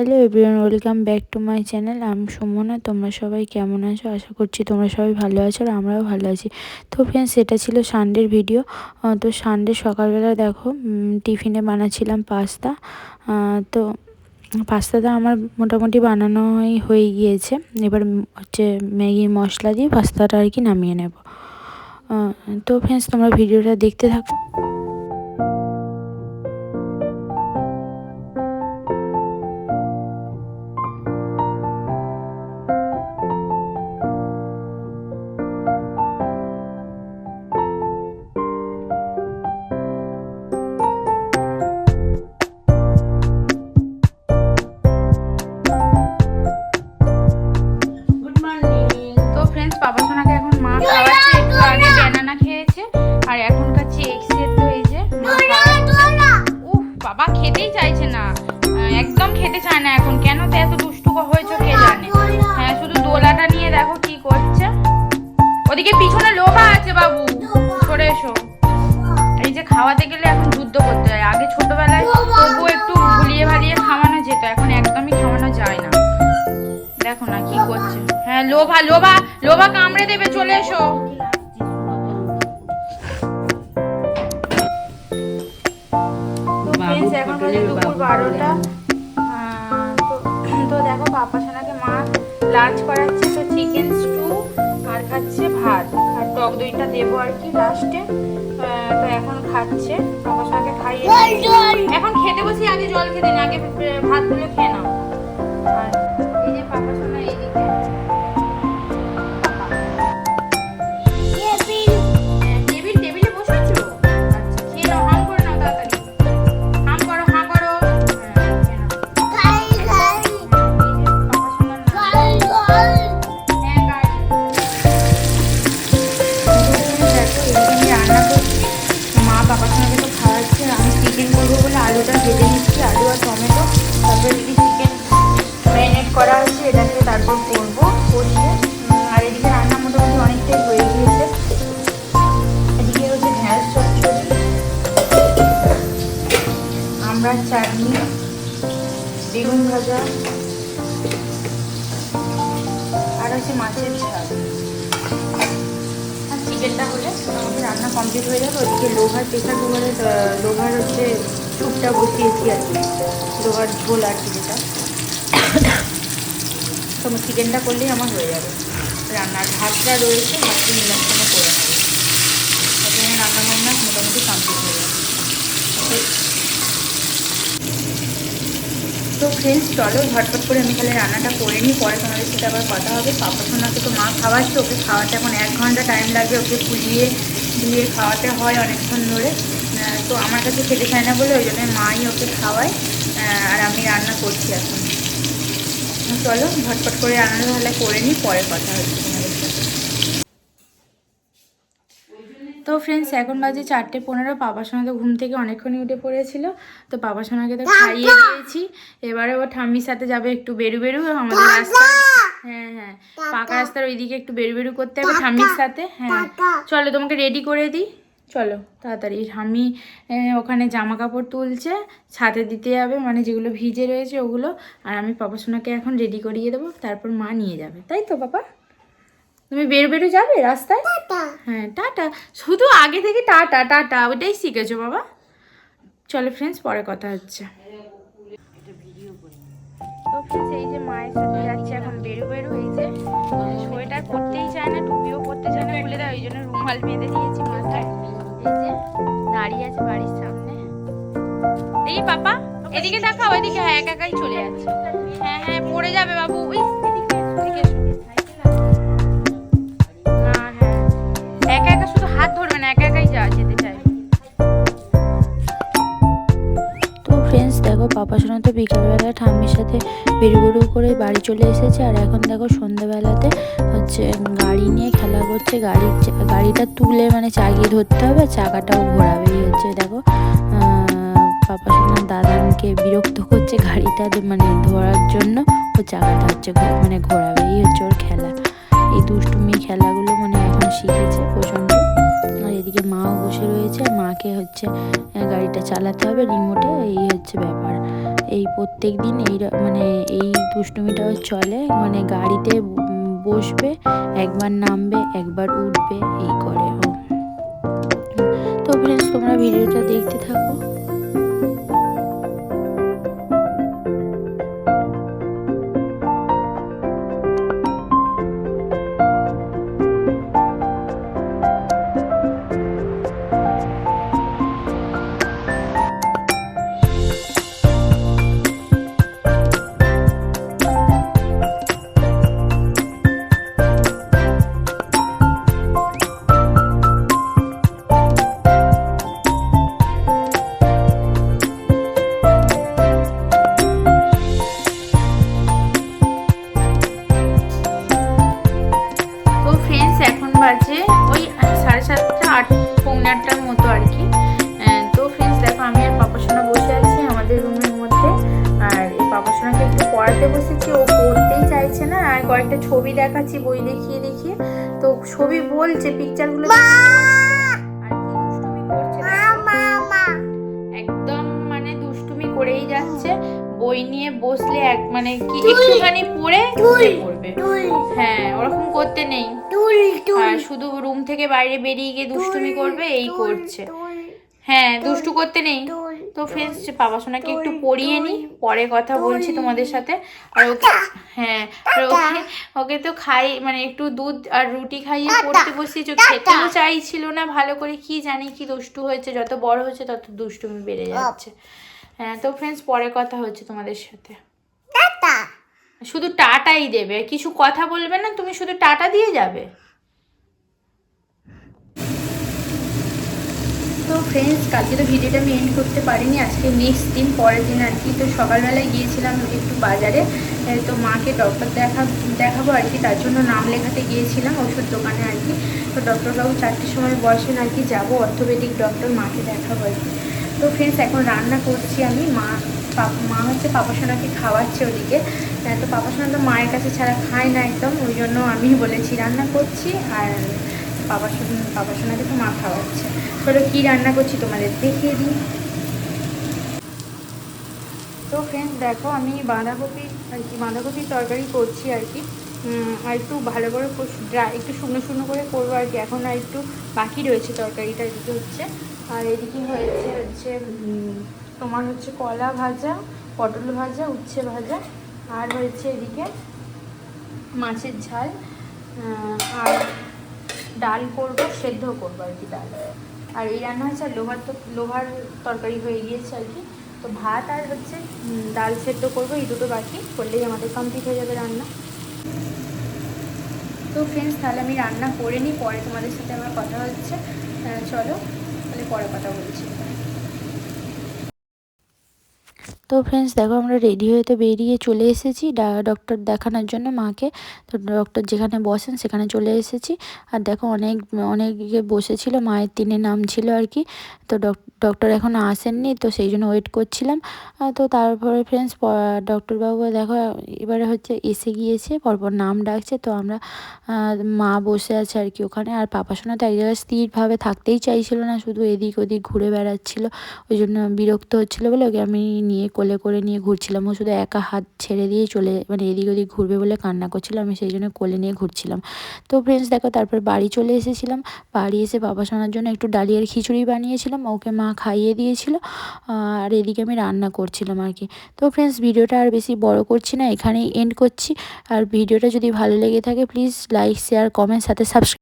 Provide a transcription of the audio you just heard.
Hello everyone welcome back to my channel আমি সুমনা তোমরা সবাই কেমন আছো? আশা করছি তোমরা সবাই ভালো আছো আর আমরাও ভালো আছি। তো ফ্রেন্ডস এটা ছিল সানডের ভিডিও তো সানডে সকালবেলা দেখো টিফিনে বানাচ্ছিলাম পাস্তা তো পাস্তাটা আমার মোটামুটি বানানোই হয়ে গিয়েছে। এবার হচ্ছে ম্যাগির মশলা দিয়ে পাস্তাটা আর কি নামিয়ে নেব। তো ফ্রেন্ডস তোমরা ভিডিওটা দেখতে থাকো। সোনাকে এখন মা খাওয়াচ্ছে একটু আগে ব্যানানা খেয়েছে আর এখন খাচ্ছে এগ সেদ্ধ এই যে উফ বাবা খেতেই চাইছে না। একদম খেতে চায় না এখন। কেন তো এত দুষ্টু হয়েছে কে জানে? হ্যাঁ শুধু দোলাটা নিয়ে দেখো কি করছে। ওদিকে পিছনে লোভা আছে বাবু। সরে এসো। এই যে খাওয়াতে গেলে এখন যুদ্ধ করতে হয়। আগে ছোটবেলায় তবু একটু ভুলিয়ে ভালিয়ে খাওয়ানো যেত। এখন একদমই খাওয়ানো যায় না। দেখো না কি করছে। হ্যাঁ লোভা লোভা। লোভা দেবে চলে এসো। তো এখন বাজে দুপুর বারোটা। তো- তো দেখো পাপা সোনাকে মা লাঞ্চ করাচ্ছে তো চিকেন স্টু আর খাচ্ছে ভাত। আর টক দইটা দেবো আর কি লাস্টে তো এখন খাচ্ছে। পাপা সোনাকে খাইয়ে এখন খেতে বসি আগে জল খেতে না আগে ভাতগুলো খেয়ে নাও। আর এই যে পাপা তারপর করব কষিয়ে আর এদিকে রান্না মোটামুটি অনেকটাই হয়ে গিয়েছে। এদিকে হচ্ছে ঢ্যাঁড়স চচ্চড়ি। আমরা চাটনি, বেগুন ভাজা, আর হচ্ছে মাছের ঝাল। চিকেনটা হলে আমাদের রান্না কমপ্লিট হয়ে যাবে। ওদিকে লোহার প্রেশার কুকারে লোহার হচ্ছে স্যুপটা বসিয়েছি আর কি। লোহার ঝোল আর কি যেটা। তো চিকেনটা করলেই আমার হয়ে যাবে। রান্নার ভাতটা রয়েছে ভাতটা ইন্ডাকশনে করে নেব। রান্না বান্না মোটামুটি কমপ্লিট হয়ে যাবে তো ফ্রেন্ডস চলো ঝটপট করে আমি তাহলে রান্নাটা করে নিই, পরে তোমাদের সাথে আবার কথা হবে। পাপা সোনাকে তো মা খাওয়াচ্ছে, ওকে খাওয়াতে এখন এক ঘণ্টা টাইম লাগবে, ওকে ফুলিয়ে দিয়ে খাওয়াতে হয় অনেকক্ষণ ধরে। তো আমার কাছে খেতে চায় না বলে ওই জন্য মাই ওকে খাওয়ায়। আর আমি রান্না করছি এখন। চলো ঝটপট করে রান্নাটা তাহলে করে নিই পরে কথা হচ্ছে তো ফ্রেন্ডস এখন বাজে চারটে পনেরো পাপা সোনা তো ঘুম থেকে অনেকক্ষণই উঠে পড়েছিল তো পাপা সোনাকে তো খাইয়ে দিয়েছি। এবারে ও ঠাম্মির সাথে যাবে একটু বেরু বেরু আমাদের রাস্তা হ্যাঁ হ্যাঁ পাকা রাস্তার ওইদিকে একটু বেরু বেরু করতে হবে ঠাম্মির সাথে হ্যাঁ। চলো তোমাকে রেডি করে দিই। চলো তাড়াতাড়ি। আহ, ওখানে জামা কাপড় তুলছে ছাদে দিতে যাবে মানে যেগুলো ভিজে রয়েছে ওগুলো আর আমি পাপা সোনাকে এখন রেডি করিয়ে দেবো তারপর মা নিয়ে যাবে। তাই তো পাপা? তুমি বেরু বেরো যাবে রাস্তায়? হ্যাঁ টাটা। শুধু আগে থেকে টাটা টাটা ওটাই শিখেছো বাবা। চলো ফ্রেন্ডস পরে কথা হচ্ছে। তো ফ্রেন্ডস এই যে মায়ের সাথে যাচ্ছে এখন বেরো বেরু এই যে সোয়েটার পরতেই চায় না টুপিও পরতে চায় না খুলে দেয় ওই জন্য রুমাল বেঁধে দিয়েছি মাথায়। দাঁড়িয়ে আছে বাড়ির সামনে। এই পাপা এদিকে দেখাও এদিকে হ্যাঁ একা একাই চলে যাচ্ছে। হ্যাঁ হ্যাঁ পড়ে যাবে বাবু ওই। না হ্যাঁ একা একা শুধু হাত ধরবে না, একা একাই যা, যেতে চাইবে তো ফ্রেন্ডস দেখো পাপা সোনা তো বিকালবেলা ঠাম্মির সাথে বেরু বেরু করে বাড়ি চলে এসেছে। আর এখন দেখো সন্ধ্যাবেলাতে হচ্ছে গাড়ি নিয়ে খেলা করছে। গাড়ির গাড়িটা তুলে মানে চাগিয়ে ধরতে হবে। চাকাটাও ঘোরাবে এই হচ্ছে, দেখো। পাপা সোনা দাদানকে বিরক্ত করছে গাড়িটা মানে ধরার জন্য। ও চাকাটা হচ্ছে মানে ঘোরাবে এই হচ্ছে ওর খেলা। এই দুষ্টুমি খেলাগুলো মানে এখন শিখেছে প্রচণ্ড। আর এদিকে মাও বসে রয়েছে। মাকে হচ্ছে গাড়িটা চালাতে হবে রিমোটে। এই হচ্ছে ব্যাপার। এই প্রত্যেক দিন এই মানে এই দুষ্টুমিটাও চলে মানে গাড়িতে বসবে, একবার নামবে, একবার উঠবে, এই করে। তো ফ্রেন্ডস তোমরা ভিডিওটা দেখতে থাকো। পড়াতে বসেছি ও পড়তেই চাইছে না? আর কয়েকটা ছবি দেখাচ্ছি বই দেখিয়ে দেখিয়ে। তো ছবি বলছে পিকচারগুলো আর কি দুষ্টুমি করছে একদম মানে দুষ্টুমি করেই যাচ্ছে। বই নিয়ে বসলে এক মানে কি একটুখানি পড়ে পড়বে। হ্যাঁ ওরকম করতে নেই। আর শুধু রুম থেকে বাইরে বেরিয়ে গিয়ে দুষ্টুমি করবে এই করছে। হ্যাঁ দুষ্টু করতে নেই। তো ফ্রেন্ডস বাবা সোনাকে একটু পড়িয়ে নি পরে কথা বলছি তোমাদের সাথে। আর ওকে হ্যাঁ আর ওকে ওকে তো খাই মানে একটু দুধ আর রুটি খাইয়ে পড়তে বসিয়েছি খেতেও চাইছিল না ভালো করে কি জানি কি দুষ্টু হয়েছে যত বড় হচ্ছে তত দুষ্টুমি বেড়ে যাচ্ছে। হ্যাঁ তো ফ্রেন্ডস পরে কথা হচ্ছে তোমাদের সাথে। শুধু টাটাই দেবে কিছু কথা বলবে না তুমি শুধু টাটা দিয়ে যাবে তো ফ্রেন্ডস কালকে তো ভিডিওটা আমি এন্ড করতে পারিনি, আজকে নেক্সট দিন, পরের দিন আর কি। তো সকালবেলায় গিয়েছিলাম একটু বাজারে তো মাকে ডক্টর দেখা, দেখাবো আর কি, তার জন্য নাম লেখাতে গিয়েছিলাম ওষুধ দোকানে আর কি। তো ডক্টরবাবু চারটের সময় বসেন আর কি, যাব অর্থোপেডিক ডক্টর মাকে দেখাবো আর কি। তো ফ্রেন্ডস এখন রান্না করছি আমি, মা মা হচ্ছে পাপাসোনাকে খাওয়াচ্ছে ওদিকে। তো পাপাসোনা তো মায়ের কাছে ছাড়া খায় না একদম, ওই জন্য আমি বলেছি রান্না করছি, আর পাপাসোনা পাপাসোনাকে তো মা খাওয়াচ্ছে চলো কী রান্না করছি তোমাদের দেখিয়ে দিই। তো ফ্রেন্ডস দেখো, আমি বাঁধাকপি আর কি, বাঁধাকপির তরকারি করছি আর কি। আর একটু ভালো করে ড্রাই একটু শুকনো শুকনো করে করব আর কি। এখন আর একটু বাকি রয়েছে তরকারিটা, এদিকে হচ্ছে। আর এদিকে হয়েছে হচ্ছে তোমার হচ্ছে কলা ভাজা, পটল ভাজা, উচ্ছে ভাজা। আর হয়েছে এদিকে মাছের ঝাল। আর ডাল করব, সেদ্ধ করব আর কি ডাল। আর এই রান্না হচ্ছে আর লোহার তো লোহার তরকারি হয়ে গিয়েছে আর কি। তো ভাত আর হচ্ছে ডাল সেদ্ধ করব, এই দুটো বাকি। করলেই আমাদের কমপ্লিট হয়ে যাবে রান্না। তো ফ্রেন্ডস তাহলে আমি রান্না করে নিই, পরে তোমাদের সাথে আমার কথা হচ্ছে। চলো, তাহলে পরে কথা বলছি। তো ফ্রেন্ডস দেখো আমরা রেডি হয়ে তো বেরিয়ে চলে এসেছি ডক্টর দেখানোর জন্য মাকে। তো ডক্টর যেখানে বসেন সেখানে চলে এসেছি। আর দেখো অনেক, অনেকে বসেছিল, মায়ের তিনে নাম ছিল আর কি। তো ডক্টর এখন আসেননি, তো সেই জন্য ওয়েট করছিলাম। তো তারপরে ফ্রেন্ডস ডক্টরবাবু দেখো, এবারে হচ্ছে এসে গিয়েছে, পরপর নাম ডাকছে। তো আমরা মা বসে আছে আর কি ওখানে। আর পাপা শোনা তো এক জায়গায় স্থিরভাবে থাকতেই চাইছিল না, শুধু এদিক ওদিক ঘুরে বেড়াচ্ছিল। ওই জন্য বিরক্ত হচ্ছিল বলে ওকে আমি নিয়ে কোলে করে নিয়ে ঘুরছিলাম। ও শুধু একা হাত ছেড়ে দিয়ে চলে মানে এদিক ওদিক ঘুরবে বলে কান্না করছিল। আমি সেই জন্য কোলে নিয়ে ঘুরছিলাম। তো ফ্রেন্ডস দেখো, তারপর বাড়ি চলে এসেছিলাম। বাড়ি এসে বাবা শোনার জন্য একটু ডালিয়ার খিচুড়ি বানিয়েছিলাম। ওকে মা খাইয়ে দিয়েছিল। আর এদিকে আমি রান্না করছিলাম আর কি। তো ফ্রেন্ডস ভিডিওটা আর বেশি বড় করছি না, এখানেই এন্ড করছি। আর ভিডিওটা যদি ভালো লেগে থাকে প্লিজ লাইক শেয়ার কমেন্ট সাথে সাবস্ক্রাইব